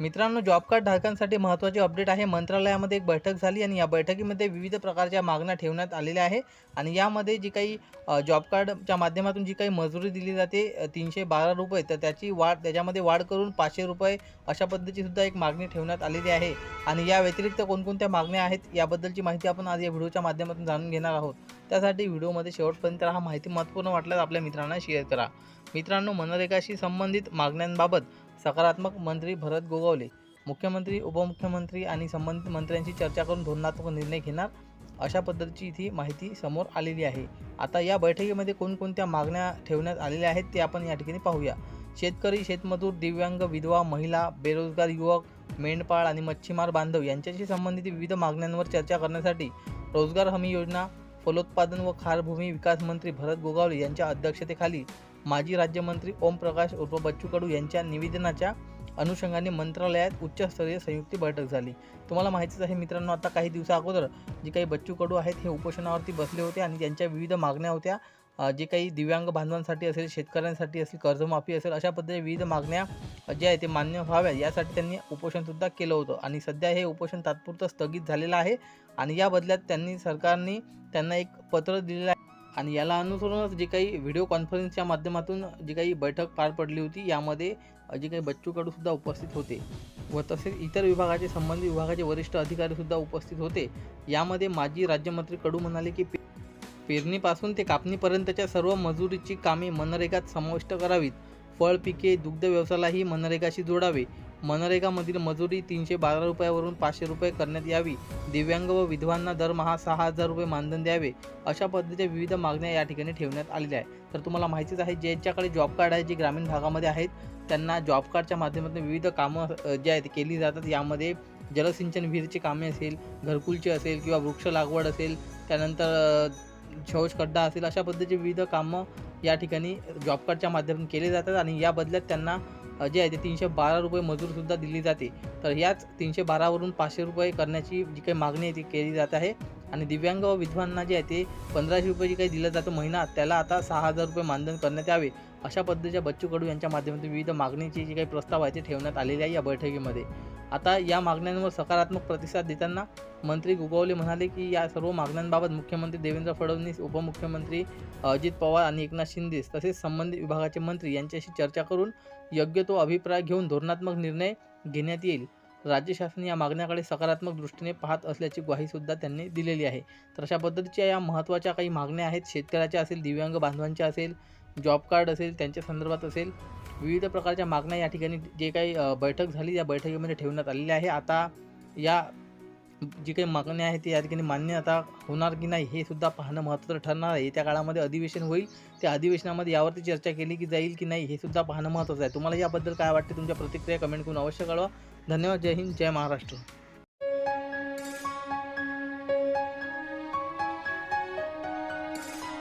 मित्रांनो job card धारकांसाठी महत्त्वाचे अपडेट आहे. मंत्रालयामध्ये एक बैठक झाली आणि या बैठकीमध्ये विविध प्रकारच्या मागण्या ठेवण्यात आलेल्या आहे आणि यामध्ये जी काही जॉब कार्डच्या माध्यमातून जी काही मजुरी दिली जाते तीनशे बारा रुपये तर त्याची वाढ त्याच्यामध्ये वाढ करून पाचशे रुपये अशा पद्धतीची सुद्धा एक मागणी ठेवण्यात आलेली आहे. आणि या व्यतिरिक्त कोणकोणत्या मागण्या आहेत याबद्दलची माहिती आपण आज या व्हिडिओच्या माध्यमातून जाणून घेणार आहोत. त्यासाठी व्हिडिओमध्ये शेवटपर्यंत हा माहिती महत्त्वपूर्ण वाटल्यास आपल्या मित्रांना शेअर करा. मित्रांनो मनरेगाशी संबंधित मागण्यांबाबत सकारात्मक मंत्री भरत गोगावले. मुख्यमंत्री उपमुख्यमंत्री आणि संबंधित मंत्र्यांशी चर्चा करून धोरणात्मक निर्णय घेणार अशा पद्धतीची इथे माहिती समोर आलेली आहे. आता या बैठकीमध्ये कोणकोणत्या मागण्या ठेवण्यात आलेल्या आहेत ते आपण या ठिकाणी पाहूया. शेतकरी शेतमजूर दिव्यांग विधवा महिला बेरोजगार युवक मेंढपाळ आणि मच्छीमार बांधव यांच्याशी संबंधित विविध मागण्यांवर चर्चा करण्यासाठी रोजगार हमी योजना फलोत्पादन व खारभूमी विकास मंत्री भरत गोगावले यांच्या अध्यक्षतेखाली माजी राज्यमंत्री ओमप्रकाश उर्फ बच्चू कडू यांच्या निवेदनाच्या अनुषंगाने मंत्रालयात उच्चस्तरीय संयुक्त बैठक झाली. तुम्हाला माहितीच आहे मित्रांनो आता काही दिवसा अगोदर जे काही बच्चू कडू आहेत हे उपोषणावरती बसले होते आणि त्यांच्या विविध मागण्या होत्या. जे काही दिव्यांग बांधवांसाठी असेल शेतकऱ्यांसाठी असेल कर्जमाफी असेल अशा पद्धतीने विविध मागण्या जे ज्या आहेत ते मान्य व्हाव्या यासाठी त्यांनी उपोषणसुद्धा केलं होतं आणि सध्या हे उपोषण तात्पुरतं स्थगित झालेलं आहे. आणि या बदल्यात त्यांनी सरकारने त्यांना एक पत्र दिलेलं आहे. आणि याला अनुसरूनच जे काही व्हिडिओ कॉन्फरन्सच्या माध्यमातून जी काही बैठक पार पडली होती यामध्ये जे काही बच्चू कडूसुद्धा उपस्थित होते व तसेच इतर विभागाचे संबंधित विभागाचे वरिष्ठ अधिकारीसुद्धा उपस्थित होते. यामध्ये माजी राज्यमंत्री कडू म्हणाले की पे- पेरणीपासून ते कापणीपर्यंतच्या सर्व मजुरीची कामे मनरेगात समाविष्ट करावीत. फळ पिके दुग्ध व्यवसायालाही मनरेगाशी जोडावे. मनरेगामधील मजुरी तीनशे बारा रुपयावरून पाचशे रुपये करण्यात यावी. दिव्यांग व विधवांना दरमहा सहा हजार रुपये मानधन द्यावे अशा पद्धतीच्या विविध मागण्या या ठिकाणी ठेवण्यात आलेल्या आहेत. तर तुम्हाला माहितीच आहे ज्यांच्याकडे जॉब कार्ड आहे जे ग्रामीण भागामध्ये आहेत त्यांना जॉब कार्डच्या माध्यमातून विविध कामं जे आहेत केली जातात. यामध्ये जलसिंचन विहीरची कामे असेल घरकुलची असेल किंवा वृक्ष लागवड असेल त्यानंतर शौच खड्डा असेल अशा पद्धतीचे विविध कामं या ठिकाणी जॉब कार्डच्या माध्यमातून केले जातात आणि या बदल्यात त्यांना जे आहे ते तीनशे बारा रुपये मजूरसुद्धा दिली जाते. तर याच तीनशे बारावरून पाचशे रुपये करण्याची जी काही मागणी आहे ती केली जात आहे. आणि दिव्यांग व विधवांना जे आहे ते पंधराशे रुपये जे काही दिलं जातं महिना त्याला आता सहा हजार रुपये मानधन करण्यात यावे. अशा पद्धतीच्या बच्चू कडू यांच्या माध्यमातून विविध मागणीचे जे काही प्रस्ताव आहे ते ठेवण्यात आलेले आहे या बैठकीमध्ये. आता या मागण्यांवर सकारात्मक प्रतिसाद देताना मंत्री गोगावले म्हणाले की या सर्व मागण्यांबाबत मुख्यमंत्री देवेंद्र फडणवीस उपमुख्यमंत्री अजित पवार आणि एकनाथ शिंदे तसेच संबंधित विभागाचे मंत्री यांच्याशी चर्चा करून योग्य तो अभिप्राय घेऊन धोरणात्मक निर्णय घेण्यात येईल. राज्य शासन या मागण्याकडे सकारात्मक दृष्टीने पाहत असल्याची ग्वाहीसुद्धा त्यांनी दिलेली आहे. तर अशा पद्धतीच्या या महत्त्वाच्या काही मागण्या आहेत. शेतकऱ्याच्या असेल दिव्यांग बांधवांच्या असेल जॉब कार्ड असेल त्यांच्या संदर्भात असेल विविध प्रकारच्या मागण्या या ठिकाणी जे काही बैठक झाली या बैठकीमध्ये ठेवण्यात आलेल्या आहे. आता या जी काही मागण्या आहेत ती या ठिकाणी मान्य आता होणार की नाही हे सुद्धा पाहणं महत्त्वाचं ठरणार आहे. येत्या काळामध्ये अधिवेशन होईल. त्या अधिवेशनामध्ये यावरती चर्चा केली की जाईल की नाही हे सुद्धा पाहणं महत्त्वाचं आहे. तुम्हाला याबद्दल काय वाटते तुमच्या प्रतिक्रिया कमेंट करून अवश्य कळवा. धन्यवाद. जय हिंद. जय महाराष्ट्र.